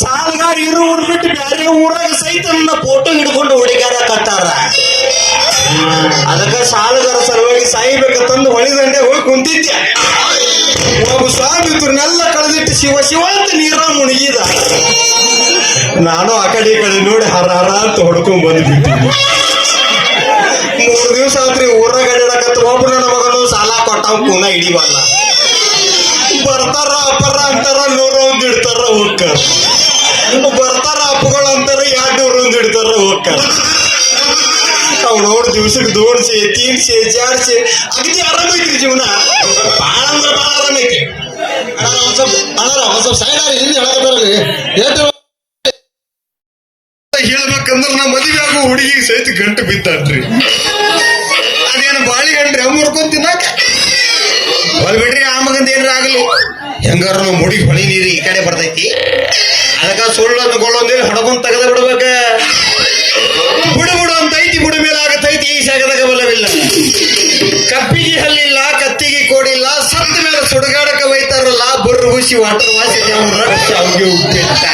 ಸಾಲಗಾರ ಇರು ಊರ್ ಬಿಟ್ಟು ಬೇರೆ ಊರಾಗ ಸಹಿತ ನನ್ನ ಫೋಟೋ ಹಿಡ್ಕೊಂಡು ಹೊಡಿಗಾರ ಕಟ್ಟಾರ. ಅದಕ್ಕ ಸಾಲಗಾರ ಸಲುವಾಗಿ ಸಾಯ್ಬೇಕಂತಂದು ಹೊಳಿದಂಡೆ ಹೋಗಿ ಕುಂತಿದ್ದೆ. ಒಬ್ಬ ಸ್ವಾಮಿ ಇದ್ರನ್ನೆಲ್ಲ ಕಳೆದಿಟ್ಟು ಶಿವ ಶಿವ ಅಂತ ನೀರ ಮುಣಗಿದ. ನಾನು ಆ ಕಡೆ ಕಡೆ ನೋಡಿ ಹರ ಹರ ಅಂತ ಹೊಡ್ಕೊಂಡ್ ಬಂದ್ಬಿಟ್ಟಿದ್ದೆ ಮೂರು ದಿವಸ ಆತ್ರಿ ಊರಾಗ ಅಡ್ಡಾಡಕತ್ತ ಒಬ್ಬ ನನ್ನ ಮಗನು ಸಾಲ ಕೊಟ್ಟ ಪುನಃ ಹಿಡಿವಲ್ಲ ಬರ್ತಾರ, ಅಪ್ಪರ ಅಂತಾರ. ನೂರ ಒಂದ್ ಇಡ್ತಾರ ಹೋಗ್ಕ ಬರ್ತಾರ ಅಪ್ಪಗಳು ಅಂತಾರ ಎರಡ್ ನೂರ ಒಂದ್ ಇಡ್ತಾರ ಹೋಗ್ಕ ಅವ್ ನೋಡ್ ದಿವ್ಸಕ್ಕೆ ದೋಡ್ಸಿ ತೀರ್ಸಿ ಜಾಡ್ಸಿ ಅಗದಿ ಆರಾಮೈತ್ರಿ ಜೀವನ. ಬಾಳ ಅಂದ್ರ ಅಣ್ಣ ಒಂದ್ ಸ್ವಲ್ಪ ಹಿಂದೆ ಹೇಳಕತ್ತಾರಲ್ರಿ ಏನ್ರಿ ಹೇಳ್ಬೇಕಂದ್ರ ನಾ ಮದುವೆ ಆಗೋ ಹುಡುಗಿ ಸಹಿತ ಗಂಟು ಬಿದ್ದಾನ್ರಿ. ಅದೇನು ಬಾಳಿಗಂಡ್ರಿ ಮುರ್ಕೊಂಡ್ ತಿನ್ನಾಕ? ಬರ್ಬಿಡ್ರಿ ಬಿಡ್ರಿ ಆ ಮಗಂದ ಆಗಲಿ. ಹೆಂಗಾರ ಮುಡಿ ಹೊಳಿ ನೀರು ಈ ಕಡೆ ಬರ್ತೈತಿ ಅದಕ್ಕ ಸುಳ್ಳು ಅಂದ್ಕೊಳ್ಳೊಂದಿಲ್ಲ ಹಡಕೊಂಡ್ ತೆಗೆದ ಬಿಡ್ಬೇಕ ಬುಡು ಬುಡು ಅಂತ ಐತಿ ಬುಡು ಮೇಲೆ ಆಗತೈತಿ ಈ ಸಗದಾಗ ಬಲವಿಲ್ಲ ಕಪ್ಪಿಗೆ ಹಲ್ಲಿಲ್ಲ ಕತ್ತಿಗೆ ಕೋಡಿಲ್ಲ ಸತ್ತ ಮೇಲೆ ಸುಡಗಾಡಕ ಒಯ್ತಾರಲ್ಲ ಬುರ್ರು ಹುಸಿ ವಾಟರ್ ವಾಸಿ ಅವ್ರಿಗೆ ಉಪ್ಪಿಟ್ಟ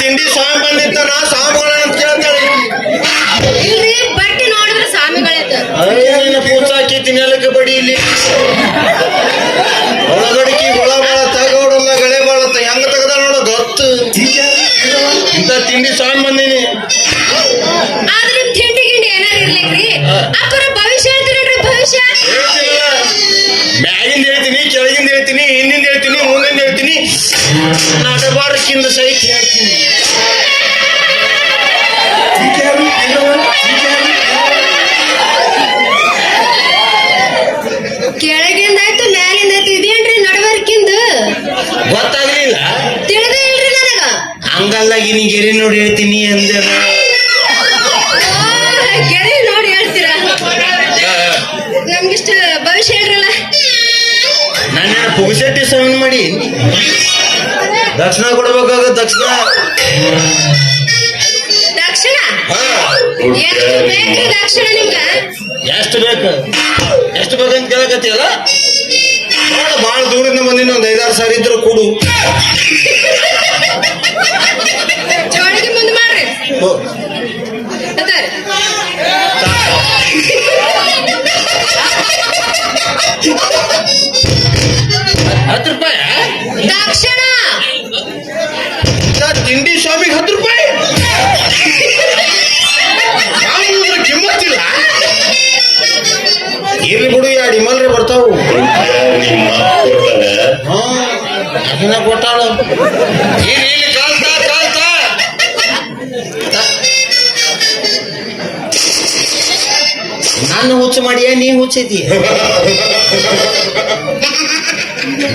ತಿಂಡಿ ಸ್ವಾಮಿ ಬಂದಿರ್ತಾನ ಸ್ವಾಮಿಗಳ ನೋಡಿ ಹೇಳ್ತೀನಿ ಅಂದೆ ಗೆರೆ ನೋಡಿ ಹೇಳ್ತೀರಾ? ನಮ್ಗಿಷ್ಟ ಭವಿಷ್ಯ ಹೇಳ್ರಲ್ಲ? ನನ್ನ ಪುಗಸೆಟ್ಟಿ ಸೌಂಡ್ ಮಾಡಿ. ದಕ್ಷಿಣ ಕೊಡ್ಬೇಕಾಗ ದಕ್ಷಿಣ. ದಕ್ಷಿಣ? ದಕ್ಷಿಣ ನಿಮ್ಗ? ಎಷ್ಟು ಬೇಕು? ಎಷ್ಟು ಬೇಕಂತ ಕೇಳಕತ್ತಿಯಲ್ಲ? ಬಹಳ ದೂರದಿಂದ ದೂರಿಂದ ಬಂದಿನ ಒಂದ್ ಐದಾರು ಸಾರಿ ಇದ್ರೆ ಕೊಡು ಜೋಳಿಗೆ ಮುಂದೆ ಮಾಡ್ರಿ ಹೋ. ಅದಾರಿ. ಹತ್ತು ರೂಪಾಯಿ ದಕ್ಷಿಣ ತಿಂಡಿ ಶಾಪಿಗೆ ಹತ್ತು ರೂಪಾಯಿ? ಕಿಮ್ಮತ್ತಿಲ್ಲ. ಇರ್ಲಿ ಬಿಡು ಎರಡು ಇಮಲ್ರಿ ಬರ್ತಾವು. ಹಾ ಕೊಟ್ಟಾಳ. ಇಲ್ಲಿ ನಾನು ಹುಚ್ಚು ಮಾಡಿಯ ನೀ ಹುಚ್ಚಿದ್ದೀಯ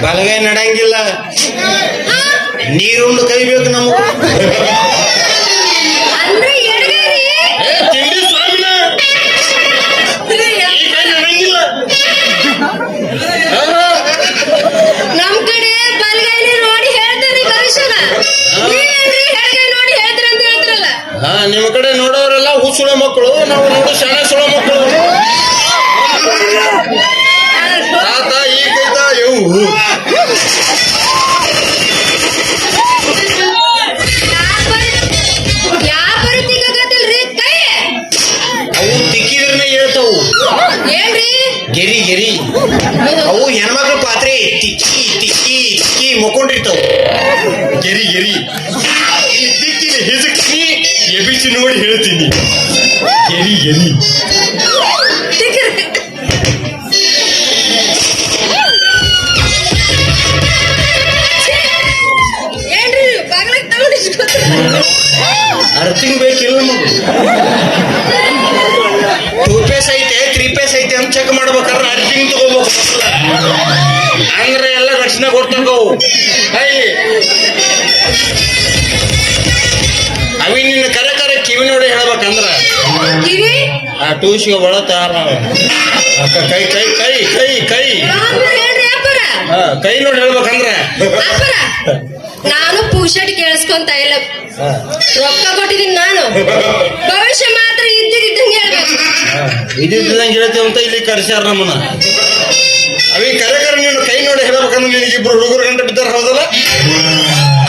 ಬಲಗೈ ನಡಂಗಿಲ್ಲ ನೀರುಂಡು ಕೈಬೇಕು ನಮಗ. ನಮ್ ಕಡೆ ನೋಡೋರೆಲ್ಲ ಹುಸುಳ ಮಕ್ಕಳು. ನಾವು ನೋಡು ಶಾಣೆ ಪಾತ್ರೆ ತಿಕ್ಕಿ ತಿಕ್ಕಿ ತಿಕ್ಕಿ ಮುಕ್ಕೊಂಡಿರ್ತಾವು ಗೆರಿ ಗೆರಿ. ತಿಕ್ಕಿನಿ ಹಿಜಕ್ತೀನಿ ಎಬಿಸಿ ನೋಡಿ ಹೇಳ್ತೀನಿ. ಗೆರಿ ಗೆರಿ. ಅಂದ್ರೆ ಎಲ್ಲ ರಕ್ಷಣೆ ಕೊಡ್ತಕ್ಕವು ಐ ಅವಿ ನಿನ್ನ ಕರೆ ಕರೆ ಕಿವಿ ನೋಡಿ ಹೇಳ್ಬೇಕಂದ್ರ? ಆ ಟೂಸಿಗೆ ಒಳ ತಾರ ಕೈ ಕೈ ಕೈ ಕೈ ಕೈ ಹಾ, ಕೈ ನೋಡಿ ಹೇಳ್ಬೇಕಂದ್ರ? ನಾನು ಪೂಷಟ್ ಕೇಳಿಸ್ಕೊಂತ ಇಲ್ಲ. ರೊಕ್ಕ ಕೊಟ್ಟಿದ್ದೀನಿ ನಾನು. ಭವಿಷ್ಯ ಮಾತ್ರ ಇದ್ದಿದ್ದಂಗೆ ಹೇಳ್ಬೇಕು. ಇದ್ದಿದ್ದಂಗೆ ಹೇಳ್ತೇವಂತ ಅಂತ ಇಲ್ಲಿ ಕರೆಸ್ಯಾರ ನಮ್ಮನ್ನ. ಅವಿ ಕರೆ ಕರೆ ಹೇಳ್ಬೇಕಂದ್ರೆ ನಿನಗೆ ಇಬ್ರು ಹುಡುಗರು ಗಂಟೆ ಬಿದ್ದಾರ ಹೌದಲ್ಲ?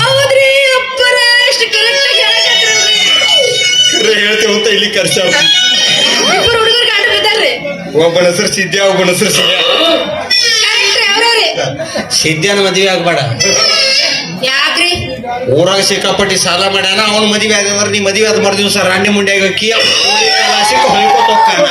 ಹೌದ್ರಿ ಅಪ್ಪರ ಎಷ್ಟು ಕರೆಕ್ಟ್ ಆಗಿ ಹೇಳಕತ್ರಿ ಕರೆ ಹೇಳ್ತೇವೆ ಅಂತ ಇಲ್ಲಿ ಖರ್ಚ ಇಬ್ಬರು ಹುಡುಗರು ಗಂಟೆ ಬಿದ್ದಾರ್ರಿ. ಒಬ್ಬನ ಹೆಸರು ಸಿದ್ಯಾ ಒಬ್ಬನ ಹೆಸರು ಸಿದ್ಯಾ ಕರೆಕ್ಟ್ ಮದುವೆ ಆಗ್ಬೇಡ. ಯಾಕ್ರಿ? ಊರಾಗ ಸಿಕ್ಕಾಪಟ್ಟಿ ಸಾಲ ಮಾಡ್ಯಾನ ಅವನ ಮದುವೆ ಆದವ್ರ ನೀ ಮದುವೆ ಆದ ಮರು ದಿವಸ ರಾಣಿ ಮುಂಡ್ಯಾಗ ಅಕ್ಕಿ ಹೊಯ್ಕೋತ ಹೋಗ್ತಾನ.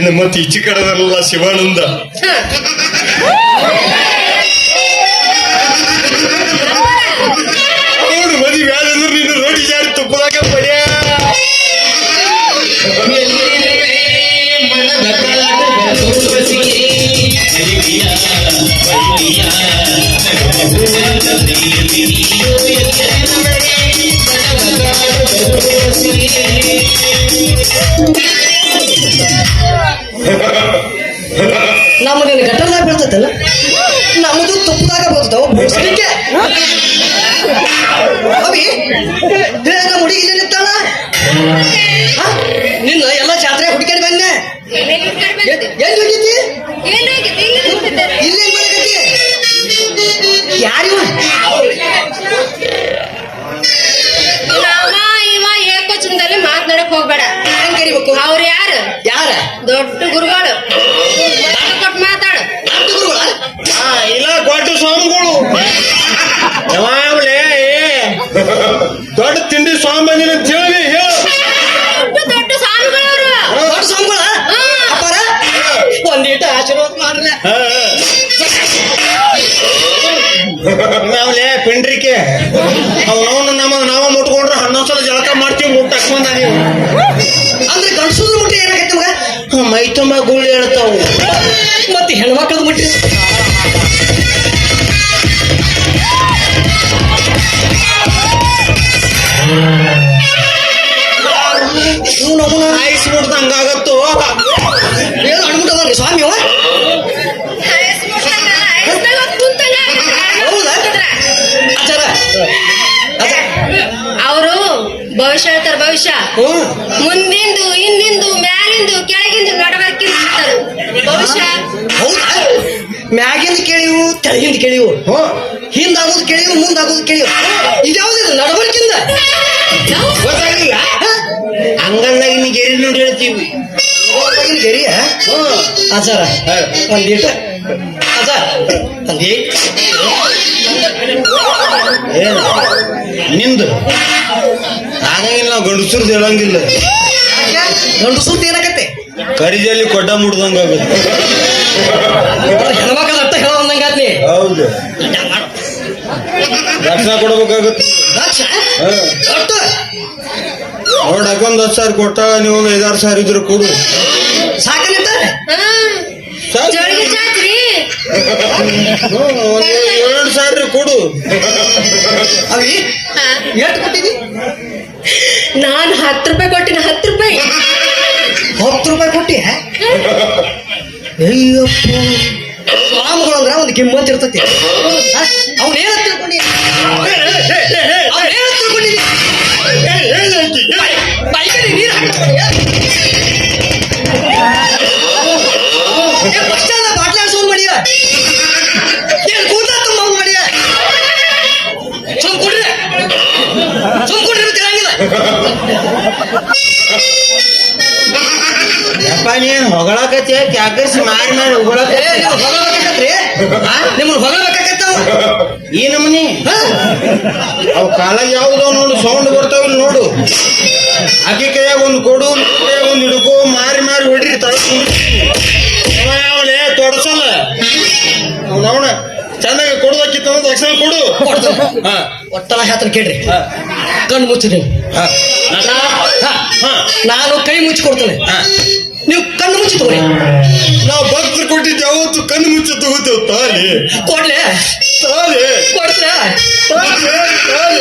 ಇನ್ನು ಮತ್ತೆ ಈಚೆ ಕಡೆದಲ್ಲ ಶಿವಾನಂದ. ನೋಡು ಮದುವೆ ಆದಂದ್ರೆ ನೀನು ರೋಡಿ ಜಾರಿ ತುಪ್ಪದಾಗ ಪಡ್ಯ. ನಮ್ಮನ್ನ ಬೋಸಲಿಕ್ಕೆ ಅವಿ ಹೇಗ ಹುಡುಗಿ ನಿಂತಾಳ? ನಿನ್ನ ಎಲ್ಲ ಜಾತ್ರೆ ಹುಡುಕಿ ಬಂದೆ. ಎಲ್ಲಿ ಹೋಗಿದ್ದಿ ಇಲ್ಲಿ ಮಾಡಕತ್ತಿ ಯಾರಿವ ಮಾತನಾಡಕ್ ಹೋಗ್ಬೇಡ. ಹೆಂಗ್ ಕರಿಬೇಕು? ಅವ್ರು ಯಾರು? ಯಾರ? ದೊಡ್ಡ ಗುರುಗಳು. ಸ್ವಾಮಿಗಳು ಯಾವಾಗ್ಲೇ ದೊಡ್ಡ ತಿಂಡಿ ಸ್ವಾಮಿ ಬಂದಿನ ಅಂತ ಹೇಳಿ. ದೊಡ್ಡ ದೊಡ್ಡ ಸ್ವಾಮಿಗಳ ಅಪ್ಪಾರ? ಒಂದೀಟ ಆಶೀರ್ವಾದ ಮಾಡ್ರೆ ನಾವ್ಲೇ ಪಿಂಡ್ರಿಕೆ. ಅವನವನು ನಮ್ಮ ನಾವ ಮುಟ್ಕೊಂಡ್ರೆ ಹನ್ನೊಂದು ಸಲ ಜಳಕ ಮಾಡ್ತೀವಿ ಮುಟ್ಟಕ್ ಬಂದ ನೀವು ಅಂದ್ರೆ ಗಂಡಸೂರು ಮುಟ್ಟಿ ಏನಾಗೈತೆ ಮೈ ತುಂಬ ಗೂಳಿ ಹೇಳ್ತಾವು. ಮತ್ತೆ ಹೆಣ್ಮಕ್ಳದ್ ಮುಟ್ಟಿ? ನಮ್ಮನ ಆಯ್ಸ್ ಮುಟ್ದ ಹಂಗಾಗತ್ತು ಏನು ಅನ್ಬಿಟ್ಟದಲ್ರಿ ಸ್ವಾಮಿ ಅವರು ಭವಿಷ್ಯ ಹೇಳ್ತಾರ, ಭವಿಷ್ಯ. ಮುಂದಿಂದು ಹಿಂದಿಂದು ಮ್ಯಾಲಿಂದು, ಕೆಳಗಿಂದು ನಡವರ್ಕಿಂದ ಭವಿಷ್ಯ. ಮ್ಯಾಗಿಂದ ಕೇಳಿವು ತೆಳಗಿಂದ ಕೇಳಿವು. ಹಿಂದಾಗೋದು ಕೇಳಿವು, ಮುಂದಾಗೋದು ಕೇಳಿವು. ಇದ್ಯಾವುದಿಲ್ಲ ನಡವಳಿಕಿಂದ ಗೊತ್ತಾಗಿಲ್ಲ ಹಂಗಂದಾಗ ನೀ ಗೆರಿ ನೋಡಿ ಹೇಳ್ತೀವಿ. ಗೆರಿಯ ಆಚಾರ ಒಂದೀಟ ಸರ್. ಒಂದೇ ನಿಂದು. ಆಗಂಗಿಲ್ಲ ನಾವು ಗಂಡಸುರ್ದು ಹೇಳಂಗಿಲ್ಲ. ಗಂಡಸೂರ್ದು ಸುದ್ದಿ ಕರಿಜಲ್ಲಿ ಕೊಡ್ಡ ಮುಡ್ದಂಗ ಹೆಣ್ಮಕ್ಳ ಅಟ್ಟ ಹೇಳೋ ಅಂದಂಗಾದ್ನಿ ಹೌದು. ದರ್ಶನ ಕೊಡ್ಬೇಕಾಗುತ್ತೆ. ಒಂದ್ ಹತ್ತು ಸಾವಿರ ಕೊಟ್ಟ ನೀವು ಒಂದು ಐದಾರು ಸಾವಿರ ಇದ್ರು ಕೊಡು. ಎರಡು ಸಾವಿರ ಕೊಡು. ಅವಿ. ಎಷ್ಟು ಕೊಟ್ಟಿದ್ದೀನಿ ನಾನು ಹತ್ತು ರೂಪಾಯಿ ಕೊಟ್ಟಿನ ಹತ್ತು ರೂಪಾಯಿ. ಅಯ್ಯಪ್ಪ ಸ್ವಾಮಿಗಳು ಅಂದ್ರೆ ಒಂದು ಕಿಮ್ಮತ್ ಇರ್ತತಿ ಅವನೇನ ತಿಳ್ಕೊಂಡಿ ಅವನೇನ ತಿಳ್ಕೊಂಡಿದಿ ಬೈಕಲ್ಲಿ ನೀರು? ಹೊಗಳಕತ್ತಿ ಕ್ಯಾಕರ್ಸಿ ಮಾರಿ ಮಾರಿ ಹೊಗಳಬೇಕಾಗತ್ರಿ ನಿಮ್ಮನ್ನ ಹೊಗಳಬೇಕಾಗತ್ತವ ಈ ನಮ್ಮನಿ ಅವ್ ಕಾಲ ಯಾವುದೋ ನೋಡು ಸೌಂಡ್ ಬರ್ತಾವ ನೋಡು. ಆಕೆ ಕೈಯಾಗ ಒಂದು ಕೊಡು ಒಂದು ಹಿಡ್ಕೋ ಮಾರಿ ಮಾರಿ ಹೊಡ್ರಿ ತಳೇ ತೊಡಸಲ್ಲ. ಅವನವನ ಚೆನ್ನಾಗಿ ಕೊಡೋದಕ್ಕಿತ್ತ ತಕ್ಷಣ ಕೊಡು. ಹಾ. ಒಟ್ಟಲ ಹೇಳ್ತಾನೆ ಕೇಳ್ರಿ. ಕಣ್ಣು ಮುಚ್ಚಿ ನೀವು. ನಾನು ಕೈ ಮುಚ್ಚಿ ಕೊಡ್ತೇನೆ. ಹಾ. ನೀವು ಕಣ್ಣು ಮುಚ್ಚಿ ತಗೋ ನಾವು ಭಕ್ತರು ಕೊಟ್ಟಿದ್ದೆ ಯಾವತ್ತು ಕಣ್ಣು ಮುಚ್ಚಿ ತಗೋತೇವೆ? ತಾಲಿ ಕೊಡ್ಲೆ. ತಾಲಿ ಕೊಡ್ತೀರಾ ತಾಲಿ ತಾಲಿ